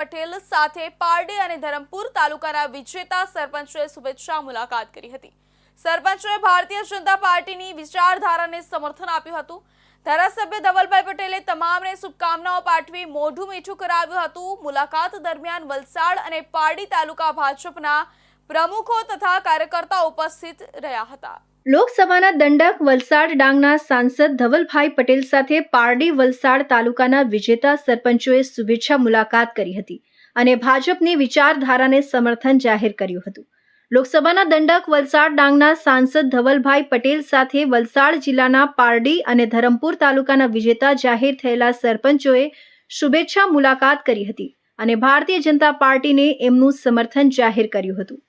પટેલ સાથે પારડી અને ધરમપુર તાલુકાના વિજેતા સરપંચોએ શુભેચ્છા મુલાકાત કરી હતી. સરપંચોએ ભારતીય જનતા પાર્ટીની વિચારધારાને સમર્થન આપ્યું હતું. ધારાસભ્ય ધવલભાઈ પટેલે તમામને શુભકામનાઓ પાઠવી મોઢું મીઠું કરાવ્યું હતું. મુલાકાત દરમિયાન વલસાડ અને પારડી તાલુકા ભાજપના પ્રમુખો તથા કાર્યકર્તાઓ ઉપસ્થિત રહ્યા હતા. લોકસભાના દંડક વલસાડ ડાંગના સાંસદ ધવલભાઈ પટેલ સાથે પારડી વલસાડ તાલુકાના વિજેતા સરપંચોએ શુભેચ્છા મુલાકાત કરી હતી અને ભાજપની વિચારધારાને સમર્થન જાહેર કર્યું હતું. લોકસભાના દંડક વલસાડ ડાંગના સાંસદ ધવલભાઈ પટેલ સાથે વલસાડ જિલ્લાના પારડી અને ધરમપુર તાલુકાના વિજેતા જાહેર થયેલા સરપંચોએ શુભેચ્છા મુલાકાત કરી હતી અને ભારતીય જનતા પાર્ટીને એમનું સમર્થન જાહેર કર્યું હતું.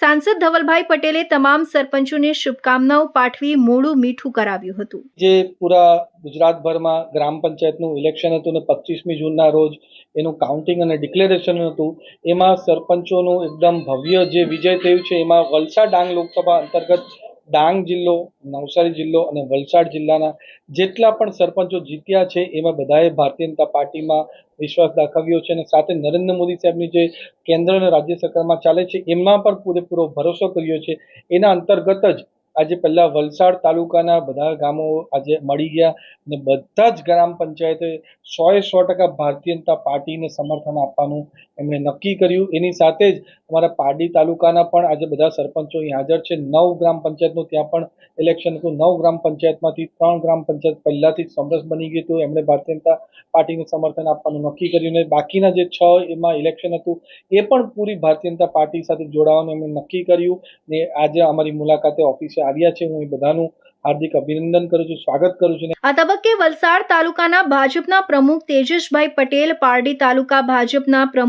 સાંસદ ધવલભાઈ પટેલે તમામ સરપંચોને શુભકામનાઓ પાઠવી મોડું મીઠું કરાવ્યું હતું. જે પૂરા ગુજરાતભરમાં ગ્રામ પંચાયતનું ઇલેક્શન હતું ને પચીસમી જૂનના રોજ એનું કાઉન્ટિંગ અને ડિક્લેરેશન હતું, એમાં સરપંચોનું એકદમ ભવ્ય જે વિજય થયું છે, એમાં વલસાડ ડાંગ લોકસભા અંતર્ગત ડાંગ જિલ્લો, નવસારી જિલ્લો અને વલસાડ જિલ્લાના જેટલા પણ સરપંચો જીત્યા છે, એમાં બધાએ ભારતીય જનતા પાર્ટીમાં વિશ્વાસ દાખવ્યો છે અને સાથે નરેન્દ્ર મોદી સાહેબની જે કેન્દ્ર અને રાજ્ય સરકારમાં ચાલે છે, એમાં પણ પૂરેપૂરો ભરોસો કર્યો છે. એના અંતર્ગત જ આજે પહેલા વલસાડ તાલુકાના બધા ગામો આજે મળી ગયા અને બધા જ ગ્રામ પંચાયતે સોએ સો ટકા ભારતીય જનતા પાર્ટીને સમર્થન આપવાનું એમણે નક્કી કર્યું. એની સાથે જ અમારા પારડી તાલુકાના પણ આજે બધા સરપંચો અહીં હાજર છે. નવ ગ્રામ પંચાયતનું ત્યાં પણ ઇલેક્શન હતું. નવ ગ્રામ પંચાયતમાંથી ત્રણ ગ્રામ પંચાયત પહેલાથી જ સમરસ બની ગયું હતું. એમણે ભારતીય જનતા પાર્ટીને સમર્થન આપવાનું નક્કી કર્યું અને બાકીના જે છ એમાં ઇલેક્શન હતું એ પણ પૂરી ભારતીય જનતા પાર્ટી સાથે જોડાવાનું એમણે નક્કી કર્યું ને આજે અમારી મુલાકાતે ઓફિસે આવ્યા છે. હું એ બધાનું હાર્દિક અભિનંદન કરું છું, સ્વાગત કરું છું આ તબક્કે વલસાડ તાલુકાના ભાજપના પ્રમુખ તેજસભાઈ પટેલ, પારડી તાલુકા ભાજપના પ્રમુખ